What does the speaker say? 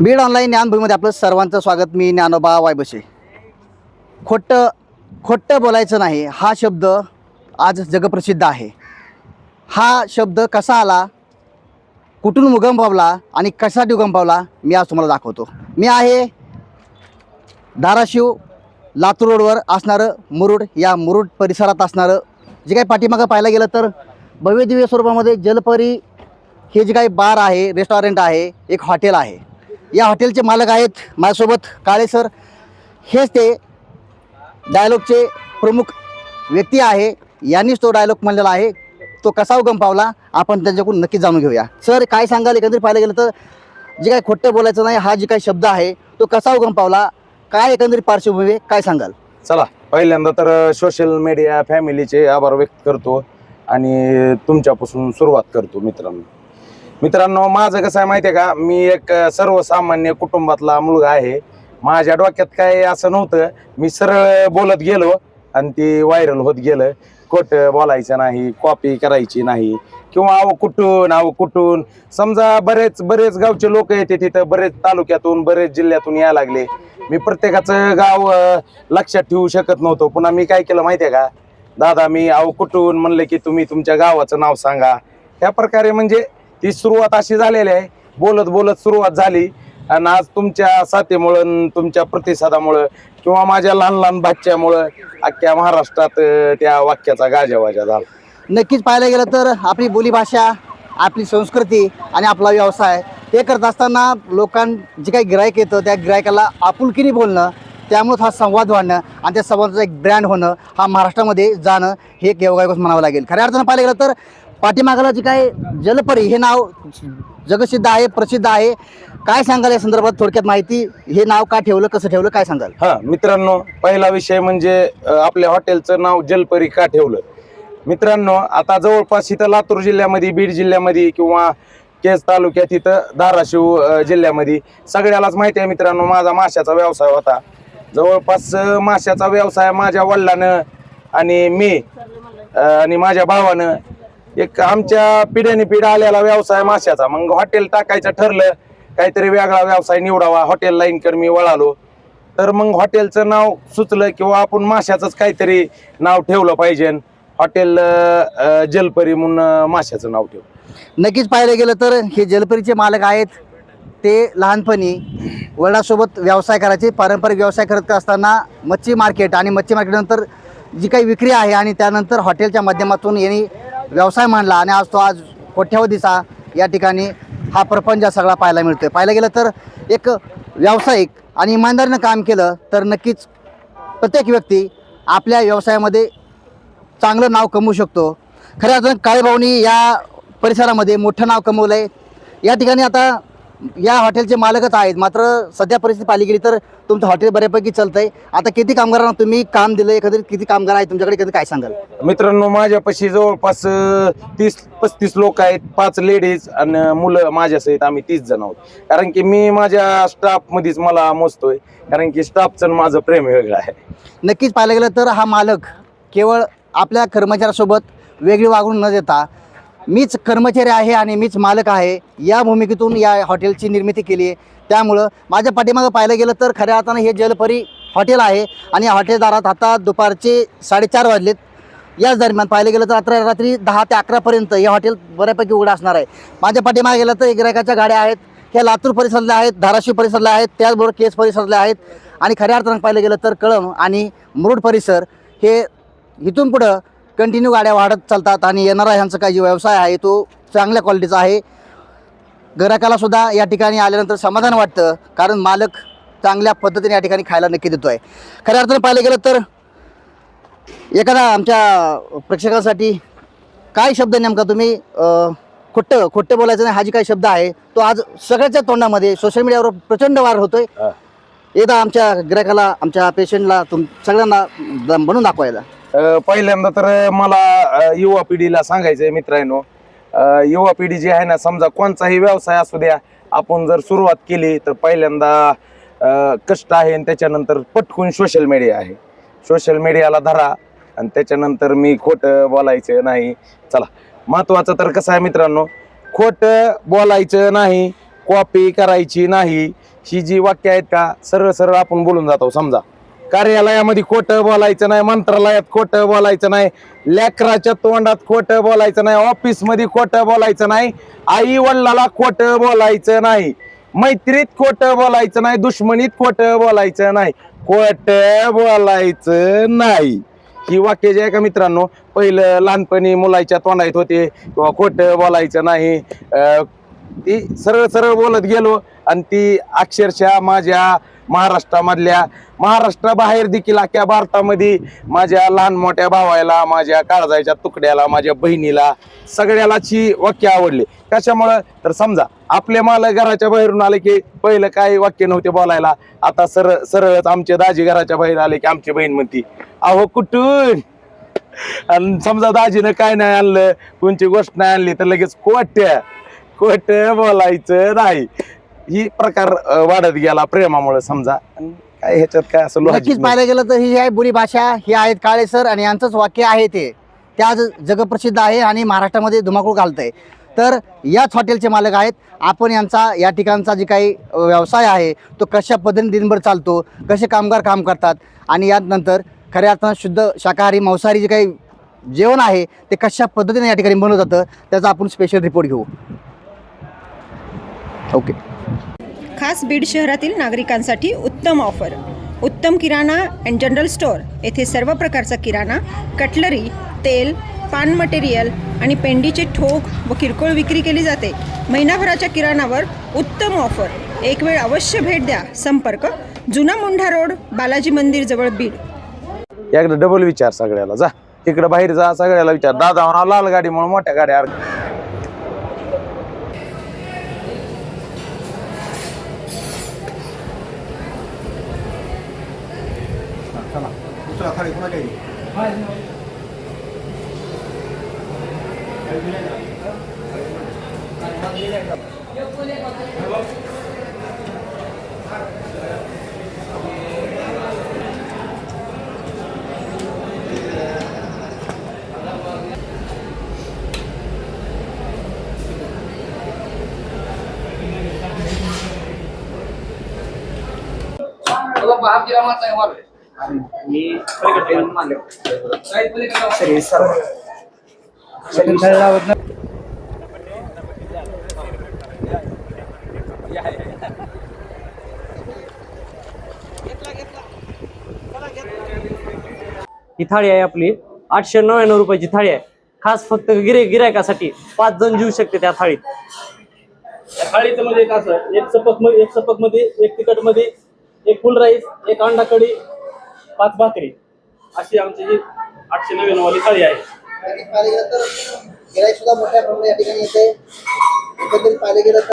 Beed online ज्ञानभूमीमध्ये आपलं सर्वांचं स्वागत. मी ज्ञानोबा वायबसे. खोटं खोटं बोलायचं नाही. हा शब्द आज जगप्रसिद्ध आहे. हा शब्द कसा आला? कुठून उगम पावला? आणि कशासाठी उगम पावला? मी आज तुम्हाला दाखवतो. मी आहे धाराशिव लातूर रोडवर असणारं मुरुड. या मुरुड परिसरात असणारं जे काही पाठीमागं पाहायला गेलं तर भव्यदिव्य स्वरूपामध्ये जलपरी हे जे काही बार आहे रेस्टॉरंट आहे एक हॉटेल आहे. या हॉटेलचे मालक आहेत माझ्यासोबत काळे सर. हेच ते डायलॉगचे प्रमुख व्यक्ती आहे. यांनीच तो डायलॉग म्हणलेला आहे. तो कसा उगम पावला? आपण त्यांच्याकडून नक्की जाणून घेऊया. सर काय सांगाल? एकंदरीत पाहायला गेलं तर जे काय खोटं बोलायचं नाही हा जे काही शब्द आहे तो कसा उगम पावला? काय एकंदरीत पार्श्वभूमी आहे? काय सांगाल? चला पहिल्यांदा तर सोशल मीडिया फॅमिलीचे आभार व्यक्त करतो आणि तुमच्यापासून सुरुवात करतो मित्रांनो. मित्रांनो माझं कसं आहे माहिती आहे का? मी एक सर्वसामान्य कुटुंबातला मुलगा आहे. माझ्या डोक्यात काय असं नव्हतं. मी सरळ बोलत गेलो आणि ते व्हायरल होत गेलं. खोटं बोलायचं नाही कॉपी करायची नाही. किंवा अव कुठून अव कुठून? समजा बरेच बरेच गावचे लोक येते तिथं. बरेच तालुक्यातून बरेच जिल्ह्यातून यायला लागले. मी प्रत्येकाचं गाव लक्षात ठेवू शकत नव्हतो. पुन्हा मी काय केलं माहिती आहे का? दादा मी अहो कुठून म्हणले की तुम्ही तुमच्या गावाचं नाव सांगा. त्या प्रकारे म्हणजे ती सुरुवात अशी झालेली आहे. बोलत बोलत सुरुवात झाली. आणि आज तुमच्या साथीमुळं तुमच्या प्रतिसादामुळं किंवा माझ्या लहान लहान भाच्यामुळं अख्ख्या महाराष्ट्रात त्या वाक्याचा गाजावाजा झाला. नक्कीच पाहायला गेलं तर आपली बोलीभाषा आपली संस्कृती आणि आपला व्यवसाय हे करत असताना लोकां जे काही गिरायक येतं त्या गिरायकाला आपुलकीने बोलणं त्यामुळं हा संवाद वाढणं आणि त्या संवादाचा एक ब्रँड होणं हा महाराष्ट्रामध्ये जाणं हे एक योगायोगच म्हणावं लागेल. खऱ्या अर्थानं पाहायला गेलं तर पाठीमागाला जे काय जलपरी हे नाव जगसिद्ध आहे प्रसिद्ध आहे. काय सांगाल या संदर्भात थोडक्यात माहिती? हे नाव का ठेवलं कसं ठेवलं काय सांगाल? हा मित्रांनो पहिला विषय म्हणजे अ, आपल्या हॉटेलचं नाव जलपरी का ठेवलं? मित्रांनो आता जवळपास इथं लातूर जिल्ह्यामध्ये बीड जिल्ह्यामध्ये किंवा केज तालुक्यात इथं धाराशिव अ, जिल्ह्यामध्ये सगळ्यालाच माहिती आहे मित्रांनो माझा माशाचा व्यवसाय होता. जवळपास अ, माशाचा व्यवसाय माझ्या वडिलानं आणि मी अ, आणि माझ्या भावानं एक आमच्या पिढ्याने पिढ्या आलेला व्यवसाय माशाचा. मग हॉटेल टाकायचं ठरलं काहीतरी वेगळा व्यवसाय निवडावा. हॉटेल लाईनकर मी वळालो. तर मग हॉटेलचं नाव सुचलं किंवा आपण माशाचंच काहीतरी नाव ठेवलं पाहिजे. हॉटेल जलपरी म्हणून माशाचं नाव ठेव नक्कीच पाहायला गेलं तर हे जलपरीचे मालक आहेत. ते लहानपणी वडिलांसोबत व्यवसाय करायचे पारंपरिक व्यवसाय करत असताना मच्छी मार्केट आणि मच्छी मार्केटनंतर जी काही विक्री आहे आणि त्यानंतर हॉटेलच्या माध्यमातून यांनी व्यवसाय मांडला आणि आज तो आज कोट्यावधीचा या ठिकाणी हा प्रपंच सगळा पाहायला मिळतो आहे पाहायला गेलं तर एक व्यावसायिक आणि इमानदारीनं काम केलं तर नक्कीच प्रत्येक व्यक्ती आपल्या व्यवसायामध्ये चांगलं नाव कमवू शकतो. खऱ्या अर्थानं काळेभाऊनी या परिसरामध्ये मोठं नाव कमवलं आहे या ठिकाणी आता या हॉटेलचे मालकच आहेत. मात्र सध्या परिस्थिती पाहिली गेली तर तुमचं हॉटेल बऱ्यापैकी चालतंय. आता किती कामगारांना तुम्ही काम दिलं एकंदरीत किती कामगार आहेत? तुमच्याकडे कधी काय सांगाल? मित्रांनो माझ्यापाशी जवळपास तीस पस्तीस लोक आहेत. पाच लेडीज आणि मुलं माझ्यासहित आम्ही तीस जण आहोत. कारण की मी माझ्या स्टाफ मध्येच मला मोजतोय. कारण की स्टाफचं माझं प्रेम वेगळं आहे. नक्कीच पाहायला गेलं तर हा मालक केवळ आपल्या कर्मचाऱ्यासोबत वेगळी वागणूक न देता मीच कर्मचारी आहे आणि मीच मालक आहे या भूमिकेतून या हॉटेलची निर्मिती केली आहे. त्यामुळं माझ्या पाठीमागं पाहायला गेलं तर खऱ्या अर्थानं हे जलपरी हॉटेल आहे आणि हॉटेलदारात आता दुपारचे साडेचार वाजलेत. याच दरम्यान पाहिलं गेलं तर रात्र रात्री दहा ते अकरापर्यंत हे हॉटेल बऱ्यापैकी उघडं असणार आहे. माझ्या पाठीमागे गेलं तर गिरायकाच्या गाड्या आहेत ह्या लातूर परिसरातल्या आहेत धाराशिव परिसरातल्या आहेत त्याचबरोबर केस परिसरातल्या आहेत. आणि खऱ्या अर्थानं पाहिलं गेलं तर कळम आणि मुरुड परिसर हे इथून पुढं कंटिन्यू गाड्या वाढत चालतात आणि येणारा ह्यांचा काही जो व्यवसाय आहे तो चांगल्या क्वालिटीचा आहे. ग्राहकाला सुद्धा या ठिकाणी आल्यानंतर समाधान वाटतं कारण मालक चांगल्या पद्धतीने या ठिकाणी खायला नक्की देतो आहे खऱ्या अर्थानं पाहिलं गेलं तर एखादा आमच्या प्रेक्षकांसाठी काय शब्द नेमका तुम्ही? खोटं खोटं बोलायचं नाही हा जी काही शब्द आहे तो आज सगळ्याच्या तोंडामध्ये सोशल मीडियावर प्रचंड वार होतोय. एकदा आमच्या गिरायकाला आमच्या पेशंटला तुम सगळ्यांना बनवून दाखवायला. पहिल्यांदा तर मला युवा पिढीला सांगायचंय मित्रांनो युवा पिढी जी आहे ना समजा कोणताही व्यवसाय असू द्या आपण जर सुरुवात केली तर पहिल्यांदा कष्ट आहे आणि त्याच्यानंतर पटकून सोशल मीडिया आहे. सोशल मीडियाला धरा आणि त्याच्यानंतर मी खोटं बोलायचं नाही. चला महत्वाचं तर कसं आहे मित्रांनो खोटं बोलायचं नाही कॉपी करायची नाही. ही जी वाक्य आहेत का सरळ सरळ आपण बोलून जातो समजा. कार्यालयामध्ये खोटं बोलायचं नाही मंत्रालयात खोटं बोलायचं नाही लेकराच्या तोंडात खोटं बोलायचं नाही ऑफिसमध्ये खोटं बोलायचं नाही आई वडिलाला खोटं बोलायचं नाही मैत्रीत खोटं बोलायचं नाही दुश्मनीत खोटं बोलायचं नाही खोटं बोलायचं नाही. ही वाक्य जे आहे का मित्रांनो पहिलं लहानपणी मुलाच्या तोंडात होते किंवा खोटं बोलायचं नाही ती सरळ सरळ बोलत गेलो आणि ती अक्षरशः माझ्या महाराष्ट्रामधल्या महाराष्ट्राबाहेर देखील अख्ख्या भारतामध्ये माझ्या लहान मोठ्या भावाला माझ्या काळजाच्या तुकड्याला माझ्या बहिणीला सगळ्यालाच ही वाक्य आवडली. कशामुळं? तर समजा आपले मालक घराच्या बाहेरून आले की पहिलं काही वाक्य नव्हते बोलायला? आता सरळ सरळच आमचे दाजी घराच्या बाहेर आले की आमची बहीण म्हणती अहो कुठून? आणि समजा दाजीनं काय नाही आणलं कोणची गोष्ट नाही आणली तर लगेच कोट्या कोट बोलायचं नाही. ही प्रकार वाढत गेला प्रेमामुळे समजा. काय ह्याच्यात काय असं नक्कीच. पाहायला गेलं तर ही आहे बोली भाषा ही आहेत काळे सर आणि यांचंच वाक्य आहे ते. ते आज जगप्रसिद्ध आहे आणि महाराष्ट्रामध्ये धुमाकूळ घालतंय. तर याच हॉटेलचे मालक आहेत. आपण यांचा या ठिकाणचा जे काही व्यवसाय आहे तो कशा पद्धतीने दिनभर चालतो कसे कामगार काम करतात आणि यानंतर खऱ्या अर्थानं शुद्ध शाकाहारी मांसाहारी जे काही जेवण आहे ते कशा पद्धतीने या ठिकाणी बनवलं जातं त्याचा आपण स्पेशल रिपोर्ट घेऊ. ओके. खास बीड शहरातील नागरिकांसाठी उत्तम ऑफर. उत्तम किराणा अँड जनरल स्टोअर येथे सर्व प्रकारचा किराणा कटलरी तेल पान मटेरियल आणि पेंडीचे ठोक व किरकोळ विक्री केली जाते. महिनाभराच्या किराणावर उत्तम ऑफर. एक वेळ अवश्य भेट द्या. संपर्क जुना मुंढा रोड बालाजी मंदिर जवळ बीड. एकदा डबल विचार सगळ्याला. जा. तिकडे बाहेर जा सगळ्याला विचार. दादा लाल गाडीमुळे मोठ्या गाड्या sana. Gusto ka tarik na kayo? Ay, no. Kalau paham kira mata yang warna. ही थाळी आहे आपली. आठशे नव्याण्णव रुपयाची थाळी आहे. खास फक्त गिरे गिरायकासाठी पाच जण जीव शकते त्या थाळीत. थाळीचं म्हणजे कसं असं एक सपकमध्ये एक सपकमध्ये एक तिखटमध्ये एक फुल राईस एक अंडा कढी पाच भाकरी. अशी आमची जी आठशे नव्याण्णव वाली थाळी आहे. गिराईक सुद्धा मोठ्या प्रमाणात या ठिकाणी येते. एकंदरीत पाहिलं गेलं तर